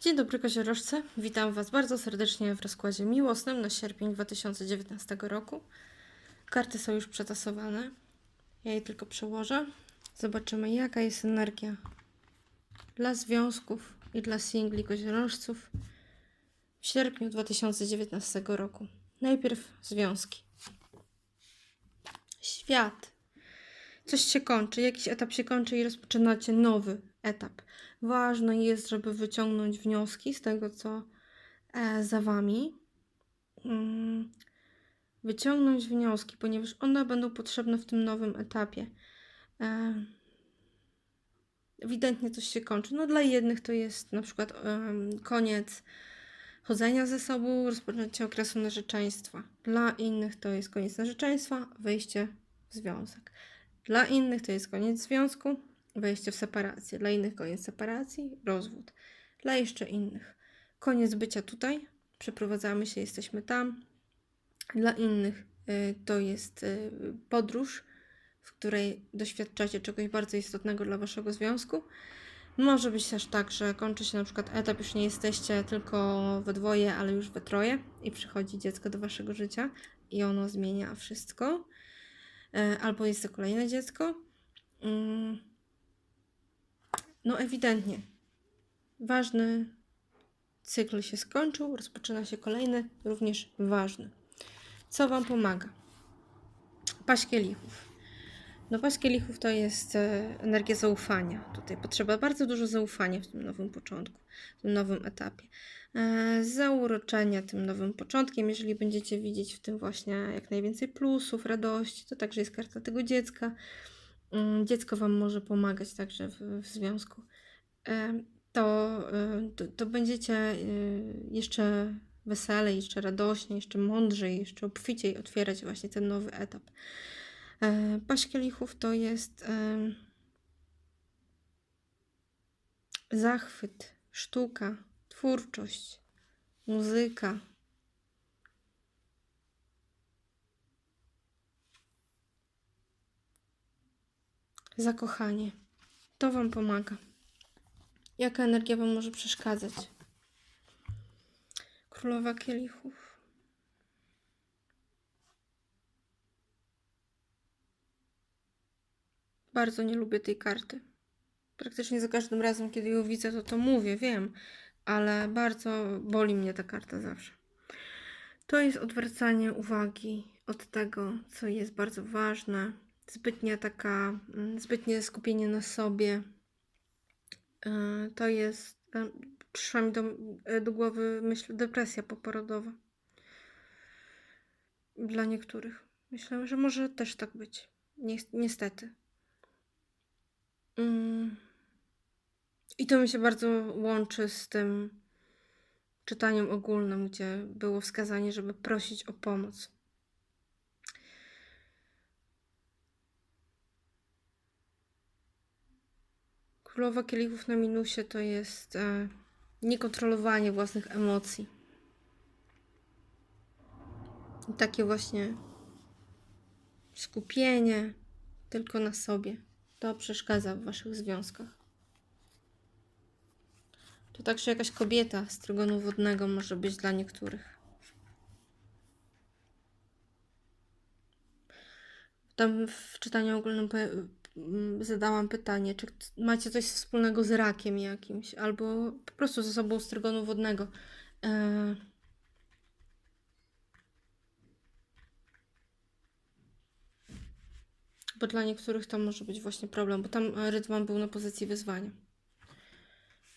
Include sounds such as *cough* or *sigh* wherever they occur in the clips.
Dzień dobry koziorożce, witam Was bardzo serdecznie w rozkładzie miłosnym na sierpień 2019 roku. Karty są już przetasowane, ja je tylko przełożę. Zobaczymy jaka jest energia dla związków i dla singli koziorożców w sierpniu 2019 roku. Najpierw związki. Świat. Coś się kończy, jakiś etap się kończy i rozpoczynacie nowy etap. Ważne jest, żeby wyciągnąć wnioski z tego, co e, za wami. Mm, wyciągnąć wnioski, ponieważ one będą potrzebne w tym nowym etapie. E, ewidentnie coś się kończy. No dla jednych to jest na przykład koniec chodzenia ze sobą, rozpoczęcie okresu narzeczeństwa. Dla innych to jest koniec narzeczeństwa, wejście w związek. Dla innych to jest koniec związku, wejście w separację. Dla innych koniec separacji, rozwód. Dla jeszcze innych koniec bycia tutaj, przeprowadzamy się, jesteśmy tam. Dla innych y, to jest y, podróż, w której doświadczacie czegoś bardzo istotnego dla waszego związku. Może być też tak, że kończy się na przykład etap, już nie jesteście tylko we dwoje, ale już we troje i przychodzi dziecko do waszego życia i ono zmienia wszystko. E, Albo jest to kolejne dziecko. No ewidentnie. Ważny cykl się skończył, rozpoczyna się kolejny, również ważny. Co Wam pomaga? Paść kielichów. No paść kielichów to jest e, energia zaufania. Tutaj potrzeba bardzo dużo zaufania w tym nowym początku, w tym nowym etapie. E, Zauroczenia tym nowym początkiem, jeżeli będziecie widzieć w tym właśnie jak najwięcej plusów, radości, to także jest karta tego dziecka. Mm, Dziecko Wam może pomagać także w, w związku. To, to, to będziecie e, jeszcze weselej, jeszcze radośniej, jeszcze mądrzej, jeszcze obficiej otwierać właśnie ten nowy etap. E, Paść kielichów to jest zachwyt, sztuka, twórczość, muzyka. Zakochanie. To Wam pomaga. Jaka energia Wam może przeszkadzać? Królowa kielichów. Bardzo nie lubię tej karty. Praktycznie za każdym razem, kiedy ją widzę, to to mówię, wiem, ale bardzo boli mnie ta karta zawsze. To jest odwracanie uwagi od tego, co jest bardzo ważne, zbytnia taka, mm, zbytnie skupienie na sobie. E, To jest, e, przyszła mi do, e, do głowy myśl depresja poporodowa. Dla niektórych. Myślę, że może też tak być. Ni- Niestety. Mm. I to mi się bardzo łączy z tym czytaniem ogólnym, gdzie było wskazanie, żeby prosić o pomoc. Królowa kielichów na minusie to jest e, niekontrolowanie własnych emocji. I takie właśnie skupienie tylko na sobie. To przeszkadza w waszych związkach. To także jakaś kobieta z trygonu wodnego może być dla niektórych. Tam w czytaniu ogólnym zadałam pytanie, czy macie coś wspólnego z rakiem jakimś, albo po prostu ze sobą z trygonu wodnego. E, Bo dla niektórych to może być właśnie problem, bo tam e, Rydwan był na pozycji wyzwania.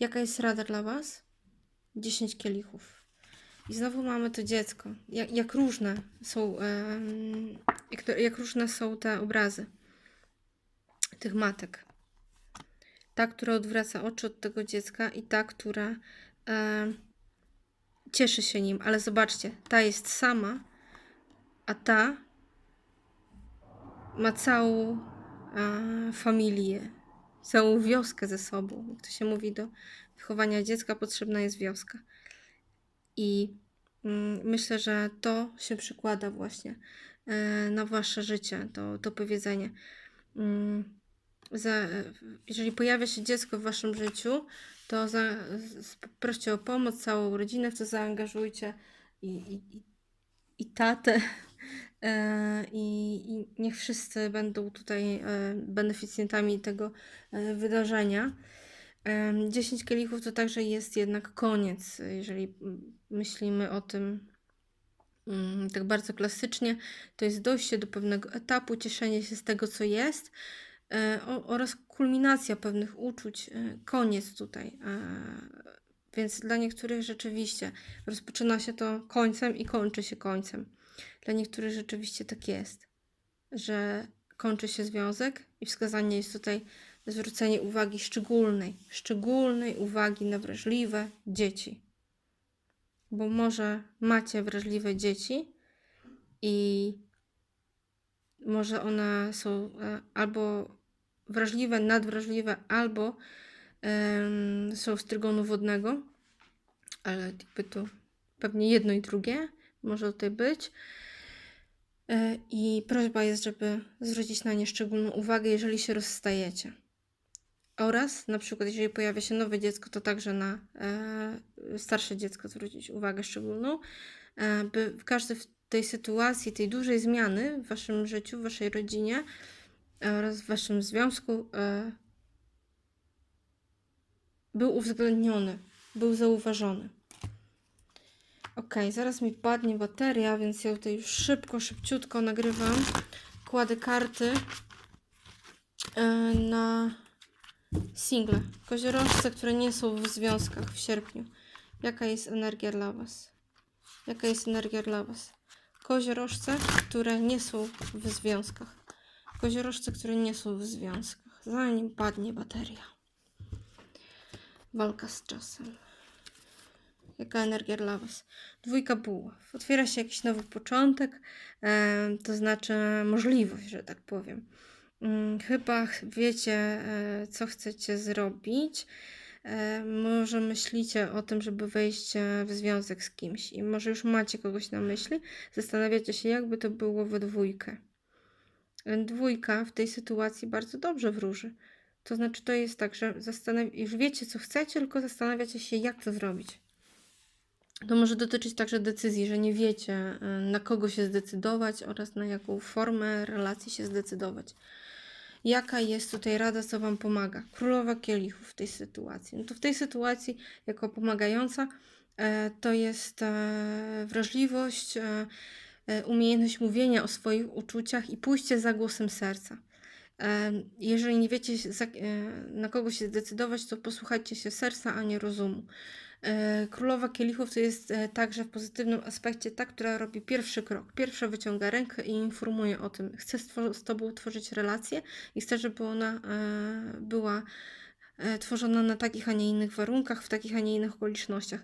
Jaka jest rada dla Was? 10 kielichów. I znowu mamy to dziecko. Jak, jak różne są, jak, jak różne są te obrazy tych matek. Ta, która odwraca oczy od tego dziecka i ta, która em, cieszy się nim. Ale zobaczcie, ta jest sama, a ta ma całą e, familię, całą wioskę ze sobą. Jak to się mówi, do wychowania dziecka potrzebna jest wioska. I mm, myślę, że to się przykłada właśnie e, na wasze życie, to, to powiedzenie. Za, jeżeli pojawia się dziecko w waszym życiu, to za, proście o pomoc całą rodzinę, w to zaangażujcie i, i, i, tatę. *laughs* E, I, I niech wszyscy będą tutaj e, beneficjentami tego e, wydarzenia. Em, 10 kielichów to także jest jednak koniec, jeżeli myślimy o tym mm, tak bardzo klasycznie. To jest dojście do pewnego etapu, cieszenie się z tego, co jest oraz kulminacja pewnych uczuć, e, koniec tutaj. E, Więc dla niektórych rzeczywiście rozpoczyna się to końcem i kończy się końcem. Dla niektórych rzeczywiście tak jest, że kończy się związek i wskazanie jest tutaj zwrócenie uwagi szczególnej, szczególnej uwagi na wrażliwe dzieci. Bo może macie wrażliwe dzieci i może one są e, albo wrażliwe, nadwrażliwe, albo są z trygonu wodnego, ale jakby to pewnie jedno i drugie może tutaj być. E, I prośba jest, żeby zwrócić na nie szczególną uwagę, jeżeli się rozstajecie. Oraz na przykład, jeżeli pojawia się nowe dziecko, to także na e, starsze dziecko zwrócić uwagę szczególną, e, by w każdej w tej sytuacji, tej dużej zmiany w waszym życiu, w waszej rodzinie oraz w waszym związku e, był uwzględniony, był zauważony. Ok, zaraz mi padnie bateria, więc ja tutaj już szybko, szybciutko nagrywam. Kładę karty e, na single. Koziorożce, które nie są w związkach w sierpniu. Jaka jest energia dla Was? Jaka jest energia dla Was? Koziorożce, które nie są w związkach. Koziorożce, które nie są w związkach. Zanim padnie bateria. Walka z czasem. Jaka energia dla Was? Dwójka buław. Otwiera się jakiś nowy początek, to znaczy możliwość, że tak powiem. Mm, Chyba ch- wiecie, e, co chcecie zrobić. E, Może myślicie o tym, żeby wejść e, w związek z kimś i może już macie kogoś na myśli. Zastanawiacie się, jakby to było we dwójkę. Dwójka w tej sytuacji bardzo dobrze wróży. To znaczy, to jest tak, że już wiecie, co chcecie, tylko zastanawiacie się, jak to zrobić. To może dotyczyć także decyzji, że nie wiecie, na kogo się zdecydować oraz na jaką formę relacji się zdecydować. Jaka jest tutaj rada, co Wam pomaga? Królowa kielichów w tej sytuacji. No to w tej sytuacji, jako pomagająca, e, to jest e, wrażliwość, e, umiejętność mówienia o swoich uczuciach i pójście za głosem serca. E, Jeżeli nie wiecie, e, na kogo się zdecydować, to posłuchajcie się serca, a nie rozumu. E, Królowa Kielichów to jest e, także w pozytywnym aspekcie ta, która robi pierwszy krok. Pierwsza wyciąga rękę i informuje o tym. Chce z Tobą tworzyć relację i chce, żeby ona e, była e, tworzona na takich, a nie innych warunkach, w takich, a nie innych okolicznościach.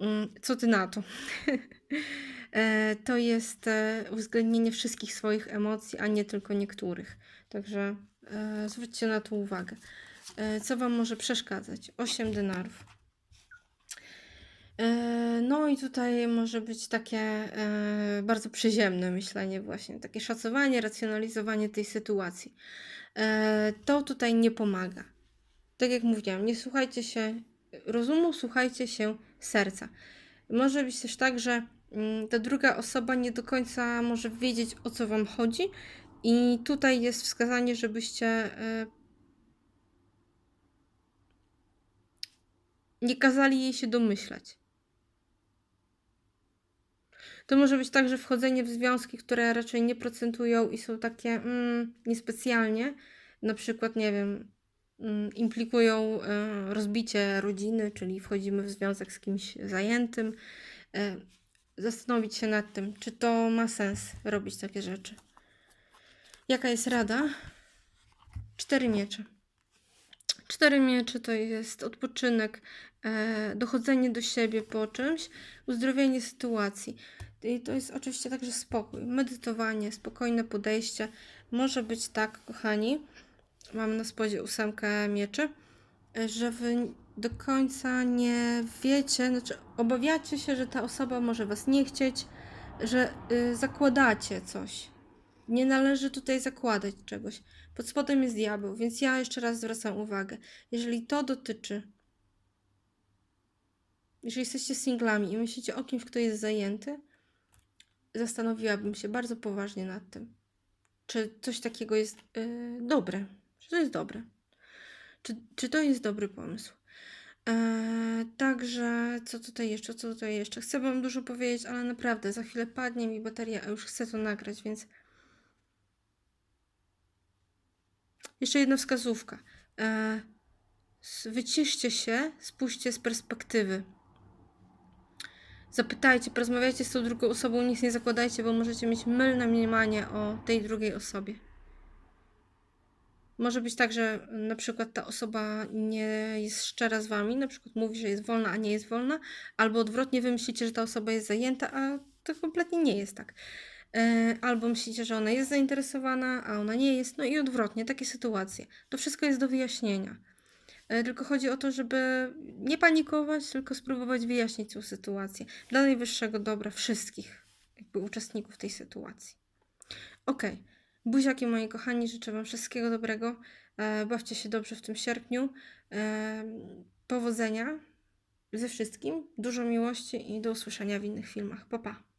Mm, Co Ty na to? *laughs* E, To jest e, uwzględnienie wszystkich swoich emocji, a nie tylko niektórych. Także e, zwróćcie na to uwagę. Co Wam może przeszkadzać? 8 denarów. No i tutaj może być takie bardzo przyziemne myślenie właśnie, takie szacowanie, racjonalizowanie tej sytuacji. To tutaj nie pomaga. Tak jak mówiłam, nie słuchajcie się rozumu, słuchajcie się serca. Może być też tak, że mm, ta druga osoba nie do końca może wiedzieć, o co Wam chodzi i tutaj jest wskazanie, żebyście e, nie kazali jej się domyślać. To może być także wchodzenie w związki, które raczej nie procentują i są takie mm, niespecjalnie. Na przykład, nie wiem, implikują e, rozbicie rodziny, czyli wchodzimy w związek z kimś zajętym. E, zastanowić się nad tym, czy to ma sens robić takie rzeczy. Jaka jest rada? Cztery miecze. Cztery miecze to jest odpoczynek, e, dochodzenie do siebie po czymś, uzdrowienie sytuacji. I to jest oczywiście także spokój, medytowanie, spokojne podejście. Może być tak, kochani, mamy na spodzie ósemkę mieczy, e, że wy do końca nie wiecie, znaczy obawiacie się, że ta osoba może was nie chcieć, że y, zakładacie coś. Nie należy tutaj zakładać czegoś. Pod spodem jest diabeł, więc ja jeszcze raz zwracam uwagę. Jeżeli to dotyczy Jeżeli jesteście singlami i myślicie o kimś, kto jest zajęty, zastanowiłabym się bardzo poważnie nad tym, czy coś takiego jest yy, dobre, czy to jest dobre, czy, czy to jest dobry pomysł. Eee, także, co tutaj jeszcze, co tutaj jeszcze? Chcę Wam dużo powiedzieć, ale naprawdę, za chwilę padnie mi bateria, a już chcę to nagrać, więc jeszcze jedna wskazówka. Eee, wyciszcie się, spójrzcie z perspektywy. Zapytajcie, porozmawiajcie z tą drugą osobą, nic nie zakładajcie, bo możecie mieć mylne mniemanie o tej drugiej osobie. Może być tak, że na przykład ta osoba nie jest szczera z wami, na przykład mówi, że jest wolna, a nie jest wolna, albo odwrotnie wy myślicie, że ta osoba jest zajęta, a to kompletnie nie jest tak. E, Albo myślicie, że ona jest zainteresowana, a ona nie jest, no i odwrotnie, takie sytuacje. To wszystko jest do wyjaśnienia. E, Tylko chodzi o to, żeby nie panikować, tylko spróbować wyjaśnić tę sytuację dla najwyższego dobra wszystkich jakby uczestników tej sytuacji. Okej. Buziaki moi kochani, życzę Wam wszystkiego dobrego. E, bawcie się dobrze w tym sierpniu. E, powodzenia ze wszystkim, dużo miłości i do usłyszenia w innych filmach. Pa, pa.